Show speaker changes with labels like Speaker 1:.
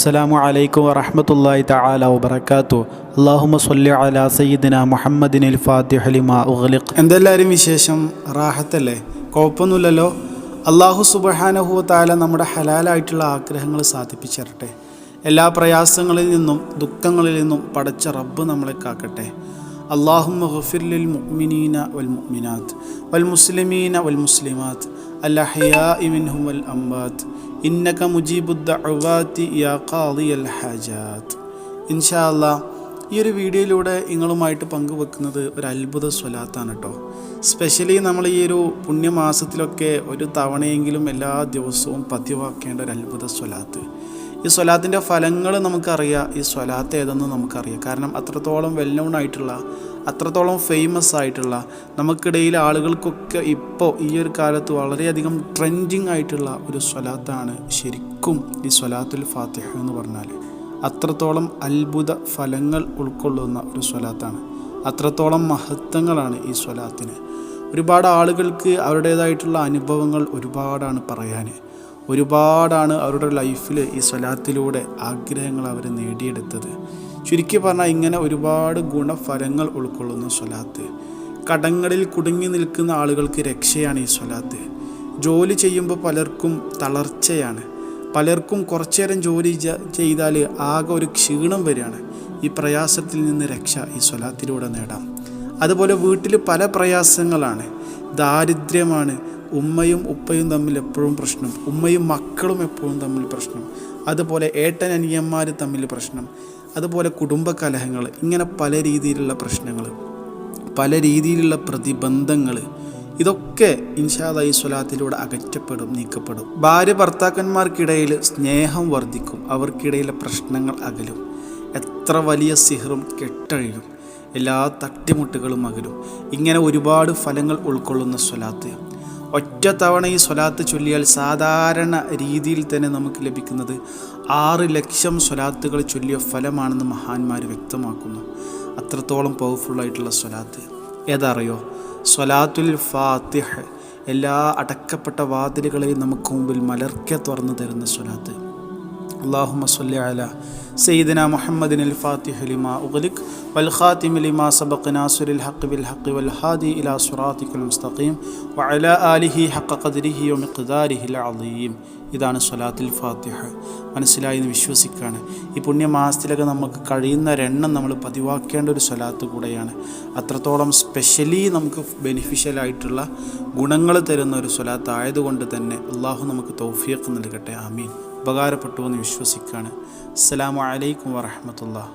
Speaker 1: അസ്സലാമു അലൈക്കും വറഹ്മത്തുള്ളാഹി തആല വബറകാതു അല്ലാഹുമ്മ സ്വല്ലി അലാ സയ്യിദിന മുഹമ്മദിനിൽ ഫാത്തിഹ ലിമാ ഉഗ്ലിഖ്.
Speaker 2: എന്തെല്ലാവരും വിശേഷം? റാഹത്തല്ലേ? കുഴപ്പമൊന്നുമില്ലല്ലോ. അള്ളാഹു സുബഹാനഹു താല നമ്മുടെ ഹലാലായിട്ടുള്ള ആഗ്രഹങ്ങൾ സാധിപ്പിച്ചിരട്ടെ. എല്ലാ പ്രയാസങ്ങളിൽ നിന്നും ദുഃഖങ്ങളിൽ നിന്നും പടച്ച റബ്ബ് നമ്മളെ കാക്കട്ടെ. അള്ളാഹു മഹഫിർലിൽ മുഅ്മിനീന വൽ മുഅ്മിനാത്ത് വൽ മുസ്ലിമീന വൽ മുസ്ലിമാത്ത്. അല്ലഹയാ മിൻഹും വൽ അംബാത്ത്. ഇന്നക മുജീബുദ്ദഅവാതി യാ ഖാദിയൽ ഹാജാത്ത് ഇൻഷാ അല്ലാ ഈ ഒരു വീഡിയോയിലൂടെ നിങ്ങളുമായിട്ട് പങ്കുവെക്കുന്നത് ഒരു അത്ഭുത സ്വലാത്താണ് കേട്ടോ സ്പെഷ്യലി നമ്മൾ ഈ ഒരു പുണ്യമാസത്തിലൊക്കെ ഒരു തവണയെങ്കിലും എല്ലാ ദിവസവും പതിവാക്കേണ്ട ഒരു അത്ഭുത സ്വലാത്ത്. ഈ സ്വലാത്തിന്റെ ഫലങ്ങൾ നമുക്കറിയാം ഈ സ്വലാത്ത് ഏതെന്ന് നമുക്കറിയാം. കാരണം അത്രത്തോളം വെൽ നോൺ ആയിട്ടുള്ള അത്രത്തോളം ഫേമസ് ആയിട്ടുള്ള നമുക്കിടയിൽ ആളുകൾക്കൊക്കെ ഇപ്പോൾ ഈ ഒരു കാലത്ത് വളരെയധികം ട്രെൻഡിങ് ആയിട്ടുള്ള ഒരു സ്വലാത്താണ് ശരിക്കും ഈ സ്വലാത്തുൽ ഫാത്തിഹ എന്ന് പറഞ്ഞാൽ. അത്രത്തോളം അത്ഭുത ഫലങ്ങൾ ഉൾക്കൊള്ളുന്ന ഒരു സ്വലാത്താണ്. അത്രത്തോളം മഹത്വങ്ങളാണ് ഈ സ്വലാത്തിന്. ഒരുപാട് ആളുകൾക്ക് അവരുടേതായിട്ടുള്ള അനുഭവങ്ങൾ ഒരുപാടാണ് പറയാൻ ഒരുപാടാണ് അവരുടെ ലൈഫിൽ ഈ സ്വലാത്തിലൂടെ ആഗ്രഹങ്ങൾ അവർ നേടിയെടുത്തത്. ചുരുക്കി പറഞ്ഞാൽ ഇങ്ങനെ ഒരുപാട് ഗുണഫലങ്ങൾ ഉൾക്കൊള്ളുന്ന സ്വലാത്ത്. കടങ്ങളിൽ കുടുങ്ങി നിൽക്കുന്ന ആളുകൾക്ക് രക്ഷയാണ് ഈ സ്വലാത്ത്. ജോലി ചെയ്യുമ്പോൾ പലർക്കും തളർച്ചയാണ്. പലർക്കും കുറച്ചേരം ജോലി ചെയ്താൽ ആകെ ഒരു ക്ഷീണം വരികയാണ്. ഈ പ്രയാസത്തിൽ നിന്ന് രക്ഷ ഈ സ്വലാത്തിലൂടെ നേടാം. അതുപോലെ വീട്ടിൽ പല പ്രയാസങ്ങളാണ്. ദാരിദ്ര്യമാണ്. ഉമ്മയും ഉപ്പയും തമ്മിൽ എപ്പോഴും പ്രശ്നം. ഉമ്മയും മക്കളും എപ്പോഴും തമ്മിൽ പ്രശ്നം. അതുപോലെ ഏട്ടൻ അനിയന്മാർ തമ്മിൽ പ്രശ്നം. അതുപോലെ കുടുംബകലഹങ്ങൾ ഇങ്ങനെ പല രീതിയിലുള്ള പ്രശ്നങ്ങൾ പല രീതിയിലുള്ള പ്രതിബന്ധങ്ങൾ ഇതൊക്കെ ഇൻഷാദ ഈ സ്വലാത്തിലൂടെ അകറ്റപ്പെടും നീക്കപ്പെടും. ഭാര്യ ഭർത്താക്കന്മാർക്കിടയിൽ സ്നേഹം വർദ്ധിക്കും അവർക്കിടയിലെ പ്രശ്നങ്ങൾ അകലും. എത്ര വലിയ സിഹറും കെട്ടഴിയും എല്ലാ തട്ടിമുട്ടുകളും അകലും. ഇങ്ങനെ ഒരുപാട് ഫലങ്ങൾ ഉൾക്കൊള്ളുന്ന സ്വലാത്ത്. ഒറ്റ തവണ ഈ സ്വലാത്ത് ചൊല്ലിയാൽ സാധാരണ രീതിയിൽ തന്നെ നമുക്ക് ലഭിക്കുന്നത് ആറ് ലക്ഷം സ്വലാത്തുകൾ ചൊല്ലിയ ഫലമാണെന്ന് മഹാന്മാർ വ്യക്തമാക്കുന്നു. അത്രത്തോളം പവർഫുള്ളായിട്ടുള്ള സ്വലാത്ത്. ഏതറിയോ? സ്വലാത്തുൽ ഫാത്തിഹ് എല്ലാ അടക്കപ്പെട്ട വാതിലുകളെയും നമുക്ക് മുമ്പിൽ മലർക്കെ തുറന്നു തരുന്ന സ്വലാത്ത്. اللهم صل على سيدنا محمد الفاتح لما أغلق والخاتم لما سبق ناصر الحق بالحق والهادي إلى صراطك المستقيم وعلى آله حق قدره ومقداره العظيم ഇതാണ് സ്വലാത്തുൽ ഫാത്തിഹ മനസ്സിലായി എന്ന് വിശ്വസിക്കുകയാണ് ഈ പുണ്യമാസത്തിലൊക്കെ നമുക്ക് കഴിയുന്ന ഒരെണ്ണം നമ്മൾ പതിവാക്കേണ്ട ഒരു സ്വലാത്ത് കൂടെയാണ് അത്രത്തോളം സ്പെഷ്യലി നമുക്ക് ബെനിഫിഷ്യൽ ആയിട്ടുള്ള ഗുണങ്ങൾ തരുന്ന ഒരു സ്വലാത്ത് ആയതുകൊണ്ട് തന്നെ അള്ളാഹു നമുക്ക് തൗഫീഖ് നൽകട്ടെ ആമീൻ ഉപകാരപ്പെട്ടു എന്ന് വിശ്വസിക്കുകയാണ്. അസ്സാം വറഹമത്തുള്ള